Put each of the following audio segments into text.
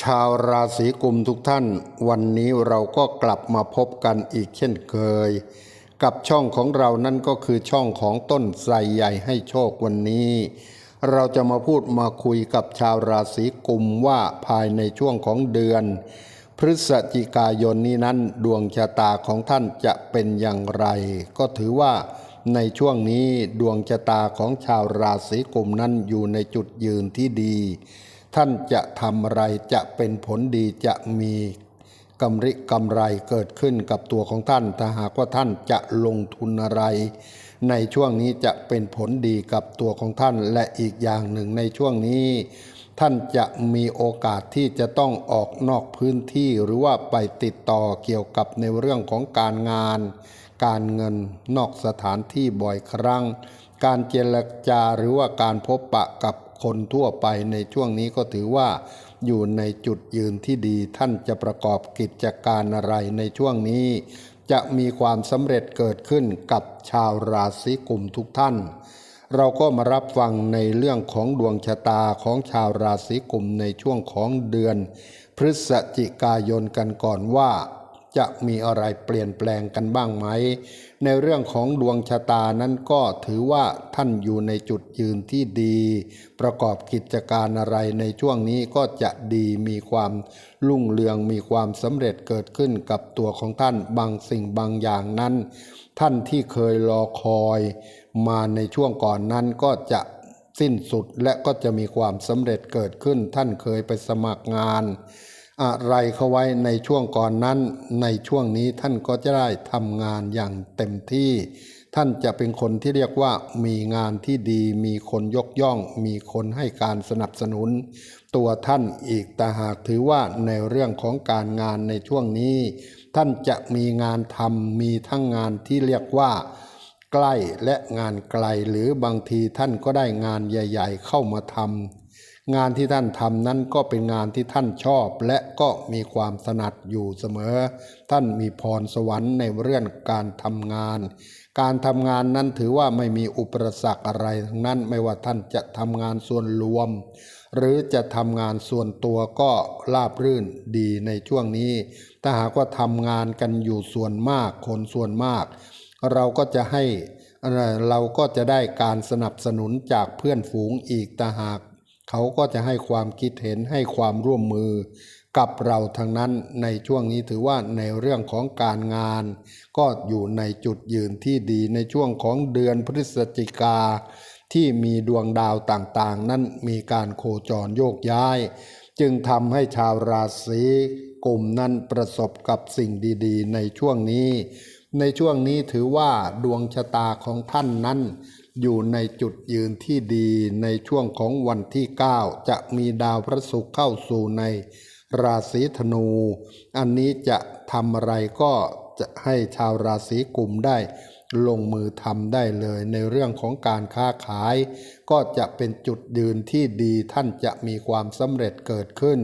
ชาวราศีกุมทุกท่าน วันนี้เราก็กลับมาพบกันอีกเช่นเคย กับช่องของเรานั่นก็คือช่องของต้นไทรใหญ่ให้โชควันนี้ เราจะมาพูดมาคุยกับชาวราศีกุมว่าภายในช่วงของเดือน พฤศจิกายนนี้นั้นดวงชะตาของท่านจะเป็นอย่างไร ก็ถือว่าในช่วงนี้ดวงชะตาของชาวราศีกุมนั้นอยู่ในจุดยืนที่ดี ท่านจะทำอะไรจะเป็นผลดีจะมีกำริกำไรเกิดขึ้นกับตัวของท่าน ถ้าหากว่าท่านจะลงทุนอะไร ในช่วงนี้จะเป็นผลดีกับตัวของท่านและอีกอย่างหนึ่งในช่วงนี้ ท่านจะมีโอกาสที่จะต้องออกนอกพื้นที่หรือว่าไปติดต่อเกี่ยวกับในเรื่องของการงาน การเงินนอกสถานที่บ่อยครั้ง การเจรจาหรือว่าการพบปะกับ คนทั่วไปในช่วงนี้ก็ถือว่า อยู่ในจุดยืนที่ดีท่านจะประกอบกิจการอะไรในช่วงนี้ จะมีความสำเร็จเกิดขึ้นกับชาวราศีกุมทุกท่าน เราก็มารับฟังในเรื่องของดวงชะตาของชาวราศีกุมในช่วงของเดือน พฤศจิกายนกันก่อนว่า จะมีอะไรเปลี่ยนแปลงกันบ้างไหม ในเรื่องของดวงชะตานั้นก็ถือว่าท่านอยู่ในจุดยืนที่ดี ประกอบกิจการอะไรในช่วงนี้ก็จะดีมีความรุ่งเรืองมีความสำเร็จเกิดขึ้นกับตัวของท่านบางสิ่งบางอย่างนั้น ท่านที่เคยรอคอยมาในช่วงก่อนนั้นก็จะสิ้นสุดและก็จะมีความสำเร็จเกิดขึ้นท่านเคยไปสมัครงาน อะไรเขาไว้ในช่วงก่อนนั้น ในช่วงนี้ท่านก็จะได้ทำงานอย่างเต็มที่ ท่านจะเป็นคนที่เรียกว่ามีงานที่ดี มีคนยกย่อง มีคนให้การสนับสนุน ตัวท่านอีกแต่หากถือว่าในเรื่องของการงานในช่วงนี้ ท่านจะมีงานทำมีทั้งงานที่เรียกว่าใกล้และงานไกลหรือบางทีท่านก็ได้งานใหญ่ ๆ เข้ามาทำ งานที่ท่านทำนั้นก็เป็นงานที่ท่านชอบ และก็มีความถนัดอยู่เสมอ ท่านมีพรสวรรค์ในเรื่องการทำงาน การทำงานนั้นถือว่าไม่มีอุปสรรคอะไรทั้งนั้นไม่ว่าท่านจะทำงานส่วนรวม หรือจะทำงานส่วนตัวก็ราบรื่นดีในช่วงนี้ ถ้าหากว่าทำงานกันอยู่ส่วนมากคนส่วนมาก เราก็จะให้เราก็จะได้การสนับสนุนจากเพื่อนฝูงอีกต่าหาก เขาก็จะให้ความคิดเห็นให้ความร่วมมือกับเราทางนั้นในช่วงนี้ถือว่าในเรื่องของการงาน ก็อยู่ในจุดยืนที่ดีในช่วงของเดือนพฤศจิกา ที่มีดวงดาวต่างๆ นั้นมีการโคจรโยกย้าย จึงทำให้ชาวราศีกุมนั้นประสบกับสิ่งดีๆ ในช่วงนี้ ในช่วงนี้ถือว่าดวงชะตาของท่านนั้น อยู่ในจุดยืนที่ดีในช่วงของวันที่ 9 จะมีดาวพระศุกร์เข้าสู่ในราศีธนู อันนี้จะทำอะไรก็จะให้ชาวราศีกลุ่มได้ ลงมือทำได้เลยในเรื่องของการค้าขาย ก็จะเป็นจุดยืนที่ดีท่านจะมีความสำเร็จเกิดขึ้น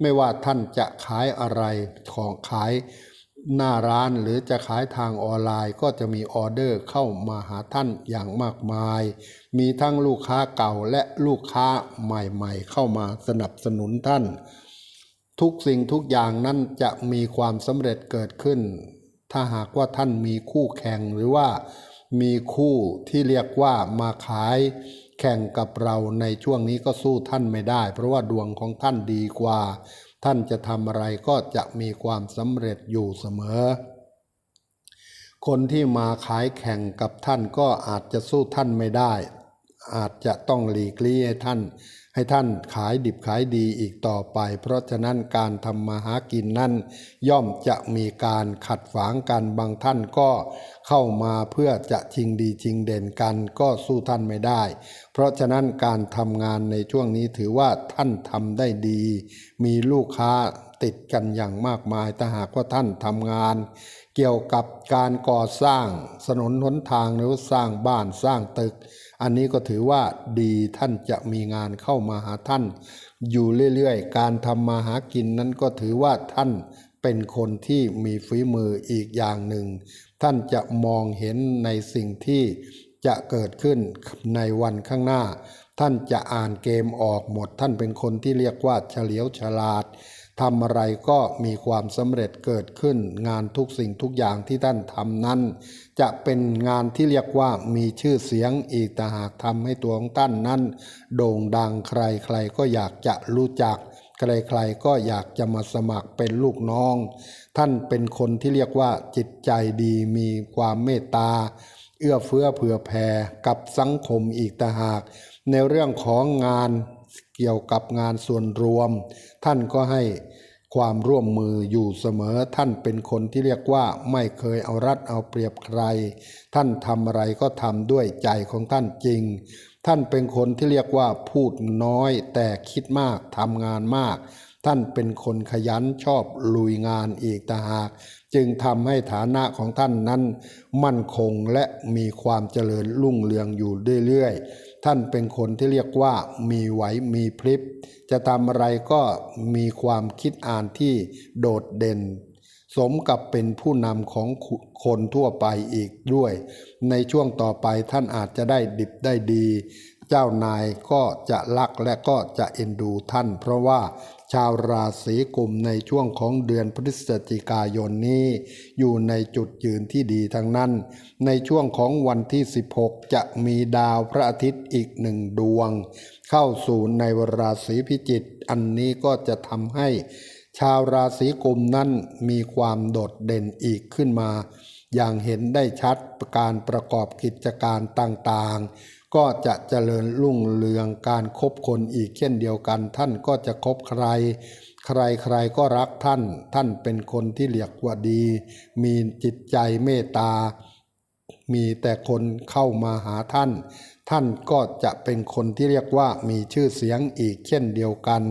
ไม่ว่าท่านจะขายอะไรของขาย หน้าร้านหรือจะขายทางออนไลน์ก็จะมีออเดอร์เข้ามาหาท่านอย่างมากมาย มีทั้งลูกค้าเก่าและลูกค้าใหม่ๆ เข้ามาสนับสนุนท่าน ทุกสิ่งทุกอย่างนั้นจะมีความสำเร็จเกิดขึ้น ถ้าหากว่าท่านมีคู่แข่งหรือว่ามีคู่ที่เรียกว่ามาขายแข่งกับเราในช่วงนี้ก็สู้ท่านไม่ได้ เพราะว่าดวงของท่านดีกว่า ท่านจะทำอะไรก็จะมีความสำเร็จอยู่เสมอ คนที่มาขายแข่งกับท่านก็อาจจะสู้ท่านไม่ได้ อาจจะต้องหลีกเลี่ยงท่าน ให้ท่านขายดิบขายดีอีกต่อไป เพราะฉะนั้นการทำมาหากินนั่นย่อมจะมีการขัดฝางกันบางท่านก็เข้ามาเพื่อจะชิงดีชิงเด่นกันก็สู้ท่านไม่ได้ เพราะฉะนั้นการทำงานในช่วงนี้ถือว่าท่านทำได้ดี มีลูกค้าติดกันอย่างมากมายถ้าหากว่าท่านทำงาน เกี่ยวกับการก่อสร้างถนนหนทางหรือสร้างบ้านสร้างตึก อันนี้ก็ถือว่าดีท่านจะมีงานเข้ามาหาท่าน อยู่เรื่อยๆ การทำมาหากินนั้นก็ถือว่าท่านเป็นคนที่มีฝีมืออีกอย่างหนึ่ง ท่านจะมองเห็นในสิ่งที่จะเกิดขึ้นในวันข้างหน้า ท่านจะอ่านเกมออกหมด ท่านเป็นคนที่เรียกว่าเฉลียวฉลาด ทำอะไรก็มีความสำเร็จเกิดขึ้น งานทุกสิ่งทุกอย่างที่ท่านทำนั้น จะเป็นงานที่เรียกว่ามีชื่อเสียงอีกแต่หากทำให้ตัวของท่านนั้น โด่งดังใครใครก็อยากจะรู้จัก ใครๆก็อยากจะมาสมัครเป็นลูกน้อง ท่านเป็นคนที่เรียกว่าจิตใจดีมีความเมตตาเอื้อเฟื้อเผื่อแผ่กับสังคมอีกต่หาก ในเรื่องของงาน เกี่ยวกับงานส่วนรวม ท่านก็ให้ความร่วมมืออยู่เสมอท่านเป็นคนที่เรียกว่าไม่เคยเอารัดเอาเปรียบใคร ท่านทำอะไรก็ทำด้วยใจของท่านจริง ท่านเป็นคนที่เรียกว่าพูดน้อยแต่คิดมากทำงานมาก ท่านเป็นคนขยันชอบลุยงานอีกต่างหาก จึงทำให้ฐานะของท่านนั้น มั่นคงและมีความเจริญรุ่งเรืองอยู่เรื่อยๆ ท่านเป็นคนที่เรียกว่ามีไหวมีพริบ จะทำอะไรก็มีความคิดอ่านที่โดดเด่น สมกับเป็นผู้นำของคนทั่วไปอีกด้วย ในช่วงต่อไปท่านอาจจะได้ดิบได้ดี เจ้านายก็จะรักและก็จะเอ็นดูท่าน เพราะว่าชาวราศีกุมในช่วงของเดือนพฤศจิกายนนี้ อยู่ในจุดยืนที่ดีทั้งนั้น ในช่วงของวันที่ 16 จะมีดาวพระอาทิตย์อีกหนึ่งดวง เข้าสู่ในราศีพิจิกอันนี้ก็จะทำให้ชาวราศีกุมนั้นมีความโดดเด่นอีกขึ้นมา อย่างเห็นได้ชัดการประกอบกิจการต่างๆ ก็จะเจริญรุ่งเรืองการคบคนอีกเช่นเดียวกัน ท่านก็จะคบใคร ใครๆก็รักท่าน ท่านเป็นคนที่เรียกว่าดี มีจิตใจเมตตา มีแต่คนเข้ามาหาท่าน ท่านก็จะเป็นคนที่เรียกว่ามีชื่อเสียงอีกเช่นเดียวกัน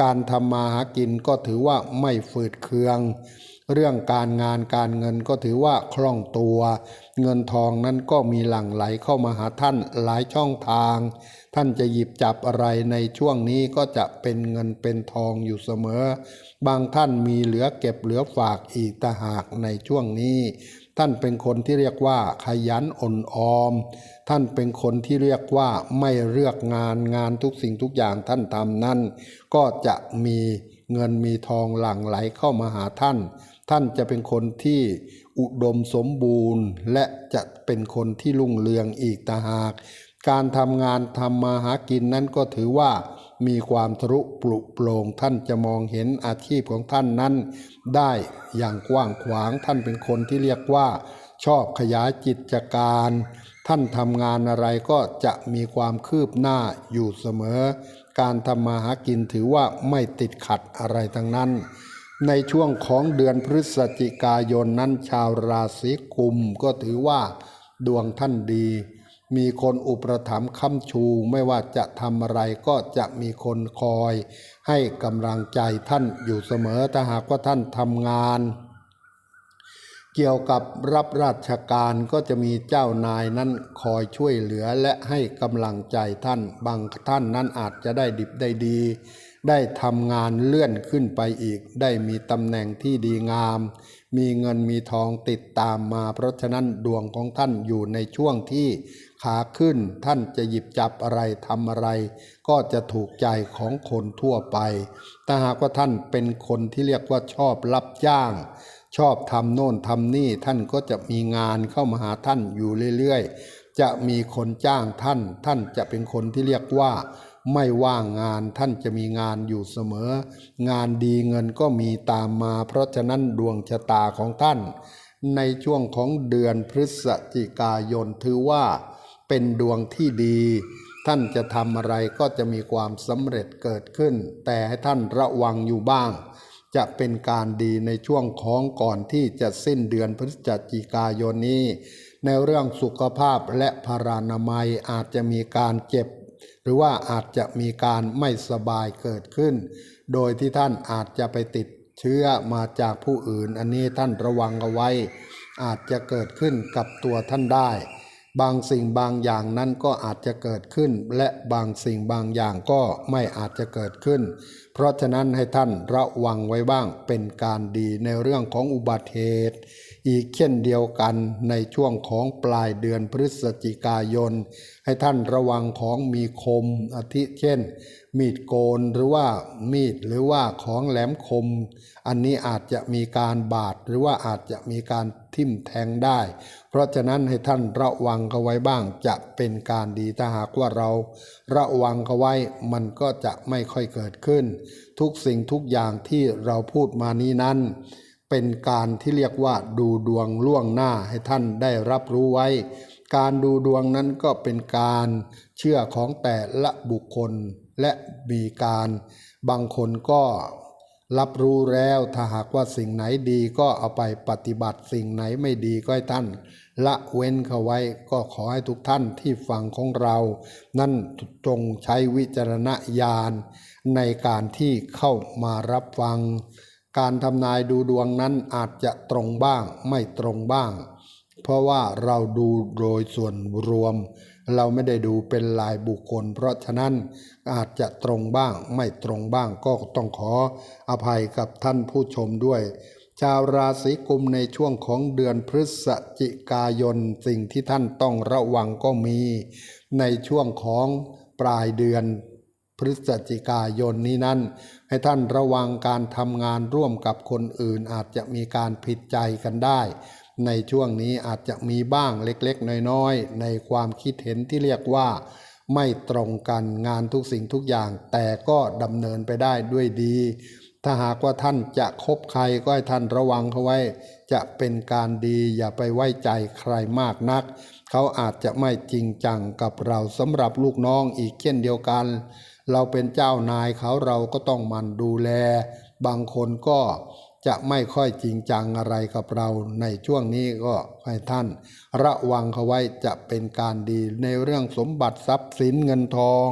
การทำมาหากินก็ถือว่าไม่ฝืดเคือง เรื่องการงานการเงินก็ถือว่าคล่องตัว เงินทองนั้นก็มีหลั่งไหลเข้ามาหาท่านหลายช่องทาง ท่านจะหยิบจับอะไรในช่วงนี้ก็จะเป็นเงินเป็นทองอยู่เสมอ บางท่านมีเหลือเก็บเหลือฝากอีกต่หากในช่วงนี้ ท่านเป็นคนที่เรียกว่าขยันอ่อนออม ท่านเป็นคนที่เรียกว่าไม่เลือกงานงานทุกสิ่งทุกอย่างท่านทำนั่นก็จะมีเงินมีทองหลั่งไหลเข้ามาหาท่าน ท่านจะเป็นคนที่อุดมสมบูรณ์ และจะเป็นคนที่รุ่งเรืองอีกต่าหาก การทำงานทำมาหากินนั้นก็ถือว่ามีความทะลุปลุโปร่งท่านจะมองเห็นอาชีพของท่านนั้น ได้อย่างกว้างขวางท่านเป็นคนที่เรียกว่าชอบขยายกิจการ ท่านทำงานอะไรก็จะมีความคืบหน้าอยู่เสมอ การทำมาหากินถือว่าไม่ติดขัดอะไรทั้งนั้น ในช่วงของเดือนพฤศจิกายนนั้นชาวราศีกุมก็ถือว่าดวงท่านดี มีคนอุปถัมภ์ค้ำชูไม่ว่าจะทำอะไรก็จะมีคนคอย ให้กำลังใจท่านอยู่เสมอถ้าหากว่าท่านทำงาน เกี่ยวกับรับราชการก็จะมีเจ้านายนั้นคอยช่วยเหลือและให้กำลังใจท่านบางท่านนั้นอาจจะได้ดิบได้ดี ได้ทำงานเลื่อนขึ้นไปอีก ได้มีตำแหน่งที่ดีงาม มีเงินมีทองติดตามมา เพราะฉะนั้นดวงของท่านอยู่ในช่วงที่ขาขึ้นท่านจะหยิบจับอะไรทำอะไร ก็จะถูกใจของคนทั่วไปถ้าหากว่าท่านเป็นคนที่เรียกว่าชอบรับจ้าง ชอบทำโน่นทำนี่ท่านก็จะมีงานเข้ามาหาท่านอยู่เรื่อยๆ จะมีคนจ้างท่าน ท่านจะเป็นคนที่เรียกว่า ไม่ว่างงานท่านจะมีงานอยู่เสมอ งานดีเงินก็มีตามมา เพราะฉะนั้นดวงชะตาของท่าน ในช่วงของเดือนพฤศจิกายนถือว่าเป็นดวงที่ดี ท่านจะทำอะไรก็จะมีความสำเร็จเกิดขึ้น แต่ให้ท่านระวังอยู่บ้าง จะเป็นการดีในช่วงของก่อนที่จะสิ้นเดือนพฤศจิกายนนี้ ในเรื่องสุขภาพและพารานามัยอาจจะมีการเจ็บ หรือว่าอาจจะมีการไม่สบายเกิดขึ้น โดยที่ท่านอาจจะไปติดเชื้อมาจากผู้อื่น อันนี้ท่านระวังเอาไว้ อาจจะเกิดขึ้นกับตัวท่านได้ บางสิ่งบางอย่างนั้นก็อาจจะเกิดขึ้น และบางสิ่งบางอย่างก็ไม่อาจจะเกิดขึ้น เพราะฉะนั้นให้ท่านระวังไว้บ้างเป็นการดีในเรื่องของอุบัติเหตุ อีกเช่นเดียวกันในช่วงของปลายเดือนพฤศจิกายน ให้ท่านระวังของมีคมอาทิเช่น มีดโกนหรือว่ามีดหรือว่าของแหลมคม อันนี้อาจจะมีการบาดหรือว่าอาจจะมีการทิ่มแทงได้ เพราะฉะนั้นให้ท่านระวังเขาไว้บ้างจะเป็นการดีถ้าหากว่าเรา ระวังเขาไว้มันก็จะไม่ค่อยเกิดขึ้น ทุกสิ่งทุกอย่างที่เราพูดมานี้นั้น เป็นการที่เรียกว่าดูดวงล่วงหน้าให้ท่านได้รับรู้ไว้ การดูดวงนั้นก็เป็นการเชื่อของแต่ละบุคคลและมีการบางคนก็รับรู้แล้วถ้าหากว่าสิ่งไหนดีก็เอาไปปฏิบัติสิ่งไหนไม่ดีก็ให้ท่าน ละเว้นเขาไว้ก็ขอให้ทุกท่านที่ฟังของเรา นั่นจงใช้วิจารณญาณในการที่เข้ามารับฟัง การทำนายดูดวงนั้นอาจจะตรงบ้างไม่ตรงบ้าง เพราะว่าเราดูโดยส่วนรวม เราไม่ได้ดูเป็นลายบุคคล เพราะฉะนั้นอาจจะตรงบ้าง ไม่ตรงบ้างก็ต้องขออภัยกับท่านผู้ชมด้วย ชาวราศีกุมในช่วงของเดือนพฤศจิกายนสิ่งที่ท่านต้องระวังก็มี ในช่วงของปลายเดือน พฤศจิกายนนี้นั้น ให้ท่านระวังการทำงานร่วมกับคนอื่นอาจจะมีการผิดใจกันได้ ในช่วงนี้อาจจะมีบ้างเล็กๆ น้อยๆ ในความคิดเห็นที่เรียกว่า ไม่ตรงกันงานทุกสิ่งทุกอย่าง แต่ก็ดำเนินไปได้ด้วยดี ถ้าหากว่าท่านจะคบใครก็ให้ท่านระวังเขาไว้ จะเป็นการดีอย่าไปไว้ใจใครมากนัก เขาอาจจะไม่จริงจังกับเราสำหรับลูกน้องอีกเช่นเดียวกัน เราเป็นเจ้านายเขาเราก็ต้องมันดูแล บางคนก็จะไม่ค่อยจริงจังอะไรกับเราในช่วงนี้ก็ให้ท่าน ระวังเขาไว้จะเป็นการดีในเรื่องสมบัติทรัพย์สินเงินทอง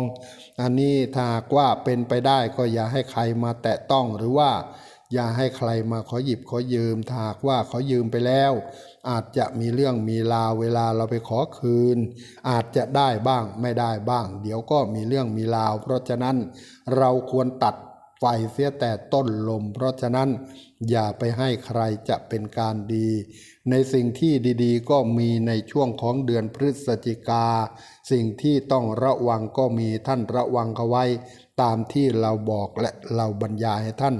อันนี้ถ้าหากว่าเป็นไปได้ก็อย่าให้ใครมาแตะต้องหรือว่า อย่าให้ใครมาขอหยิบขอยืมถาหากว่าเขายืมไปแล้ว อาจจะมีเรื่องมีราวเวลาเราไปขอคืน อาจจะได้บ้างไม่ได้บ้าง เดี๋ยวก็มีเรื่องมีราว เพราะฉะนั้นเราควรตัด ไฟเสียแต่ต้นลม เพราะฉะนั้นอย่าไปให้ใครจะเป็นการดี ในสิ่งที่ดีๆ ก็มีในช่วงของเดือนพฤศจิกา สิ่งที่ต้องระวังก็มีท่านระวังเขาไว้ ตามที่เราบอกและเราบรรยายให้ท่าน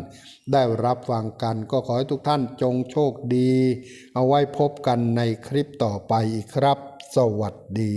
ได้รับฟังกันก็ขอให้ทุกท่านจงโชคดี เอาไว้พบกันในคลิปต่อไปอีกครับ สวัสดี